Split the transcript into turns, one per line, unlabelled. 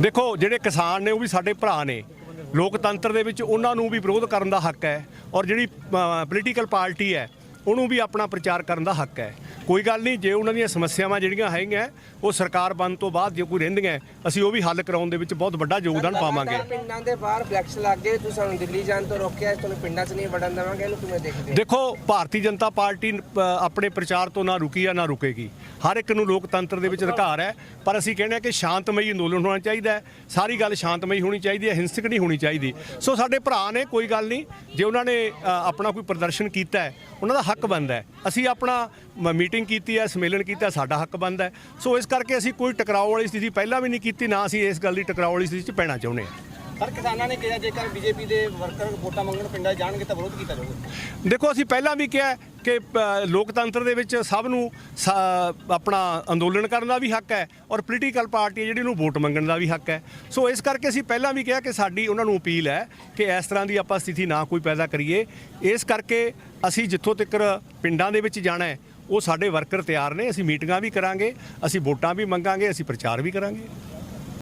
ਦੇਖੋ, ਜਿਹੜੇ ਕਿਸਾਨ ਨੇ ਉਹ ਵੀ ਸਾਡੇ ਭਰਾ ਨੇ। ਲੋਕਤੰਤਰ ਦੇ ਵਿੱਚ ਉਹਨਾਂ ਨੂੰ ਵੀ ਵਿਰੋਧ ਕਰਨ ਦਾ ਹੱਕ ਹੈ ਔਰ ਜਿਹੜੀ ਪੋਲੀਟੀਕਲ ਪਾਰਟੀ ਹੈ, ਉਹਨੂੰ ਵੀ ਆਪਣਾ ਪ੍ਰਚਾਰ ਕਰਨ ਦਾ ਹੱਕ ਹੈ। ਕੋਈ ਗੱਲ ਨਹੀਂ ਜੇ ਉਹਨਾਂ ਦੀਆਂ ਸਮੱਸਿਆਵਾਂ ਜਿਹੜੀਆਂ ਹੈਗੀਆਂ ਉਹ ਸਰਕਾਰ ਬਣਨ ਤੋਂ ਬਾਅਦ ਜੇ ਕੋਈ ਰਹਿੰਦੀਆਂ ਅਸੀਂ ਉਹ ਵੀ ਹੱਲ ਕਰਾਉਣ ਦੇ ਵਿੱਚ ਬਹੁਤ ਵੱਡਾ ਯੋਗਦਾਨ ਪਾਵਾਂਗੇ।
ਪਿੰਡਾਂ ਦੇ ਬਾਹਰ ਫਲੈਕਸ ਲੱਗ ਗਏ ਤੁਸੀਂ ਸਾਨੂੰ ਦਿੱਲੀ ਜਾਣ ਤੋਂ ਰੋਕਿਆ ਤੁਹਾਨੂੰ ਪਿੰਡਾਂ 'ਚ ਨਹੀਂ ਵੜਨ ਦੇਵਾਂਗੇ ਇਹਨੂੰ ਕਿਵੇਂ ਦੇਖਦੇ?
ਦੇਖੋ ਭਾਰਤੀ ਜਨਤਾ ਪਾਰਟੀ ਆਪਣੇ ਪ੍ਰਚਾਰ ਤੋਂ ਨਾ ਰੁਕੀ ਆ ਨਾ ਰੁਕੇਗੀ। ਹਰ ਇੱਕ ਨੂੰ ਲੋਕਤੰਤਰ ਦੇ ਵਿੱਚ ਅਧਿਕਾਰ ਹੈ ਪਰ ਅਸੀਂ ਕਹਿੰਦੇ ਹਾਂ ਕਿ ਸ਼ਾਂਤਮਈ ਅੰਦੋਲਨ ਹੋਣਾ ਚਾਹੀਦਾ ਹੈ। ਸਾਰੀ ਗੱਲ ਸ਼ਾਂਤਮਈ ਹੋਣੀ ਚਾਹੀਦੀ ਹੈ ਹਿੰਸਕ ਨਹੀਂ ਹੋਣੀ ਚਾਹੀਦੀ। ਸੋ ਸਾਡੇ ਭਰਾ ਨੇ ਕੋਈ ਗੱਲ ਨਹੀਂ ਜੇ ਉਹਨਾਂ ਨੇ ਆਪਣਾ ਕੋਈ ਪ੍ਰਦਰਸ਼ਨ ਕੀਤਾ ਹੈ ਉਹਨਾਂ ਦਾ ਹੱਕ ਬਣਦਾ ਹੈ। ਅਸੀਂ ਆਪਣਾ ਮੀਟਿੰਗ ਕੀਤੀ ਹੈ ਸਮੇਲਨ ਕੀਤਾ ਸਾਡਾ ਹੱਕ ਬਣਦਾ ਹੈ। ਸੋ ਇਸ ਕਰਕੇ ਅਸੀਂ ਕੋਈ ਟਕਰਾਓ ਵਾਲੀ ਸਥਿਤੀ ਪਹਿਲਾਂ ਵੀ ਨਹੀਂ ਕੀਤੀ ਨਾ ਅਸੀਂ ਇਸ ਗੱਲ ਦੀ ਟਕਰਾਓ ਵਾਲੀ ਸਥਿਤੀ 'ਚ ਪੈਣਾ ਚਾਹੁੰਦੇ ਹਾਂ।
ਪਰ ਕਿਸਾਨਾਂ ਨੇ ਕਿਹਾ ਜੇਕਰ ਬੀਜੇਪੀ ਦੇ ਵਰਕਰ ਵੋਟਾਂ ਮੰਗਣ ਪਿੰਡਾਂ 'ਚ ਜਾਣਗੇ ਤਾਂ ਵਿਰੋਧ ਕੀਤਾ ਜਾਊਗਾ।
ਦੇਖੋ ਅਸੀਂ ਪਹਿਲਾਂ ਵੀ ਕਿਹਾ ਕਿ ਅ, ਲੋਕਤੰਤਰ ਦੇ ਵਿੱਚ ਸਭ ਨੂੰ ਸ- ਆਪਣਾ ਅੰਦੋਲਨ ਕਰਨ ਦਾ ਵੀ ਹੱਕ ਹੈ ਔਰ ਪੋਲੀਟੀਕਲ ਪਾਰਟੀ ਹੈ ਜਿਹੜੀ ਨੂੰ ਵੋਟ ਮੰਗਣ ਦਾ ਵੀ ਹੱਕ ਹੈ। ਸੋ ਇਸ ਕਰਕੇ ਅਸੀਂ ਪਹਿਲਾਂ ਵੀ ਕਿਹਾ ਕਿ ਸਾਡੀ ਉਹਨਾਂ ਨੂੰ ਅਪੀਲ ਹੈ ਕਿ ਇਸ ਤਰ੍ਹਾਂ ਦੀ ਆਪਾਂ ਸਥਿਤੀ ਨਾ ਕੋਈ ਪੈਦਾ ਕਰੀਏ। ਇਸ ਕਰਕੇ ਅਸੀਂ ਜਿੱਥੋਂ ਤੱਕ ਪਿੰਡਾਂ ਦੇ ਵਿੱਚ ਜਾਣਾ ਹੈ ਉਹ ਸਾਡੇ ਵਰਕਰ ਤਿਆਰ ਨੇ, ਅਸੀਂ ਮੀਟਿੰਗਾਂ ਵੀ ਕਰਾਂਗੇ, ਅਸੀਂ ਵੋਟਾਂ ਵੀ ਮੰਗਾਂਗੇ, ਅਸੀਂ ਪ੍ਰਚਾਰ ਵੀ ਕਰਾਂਗੇ।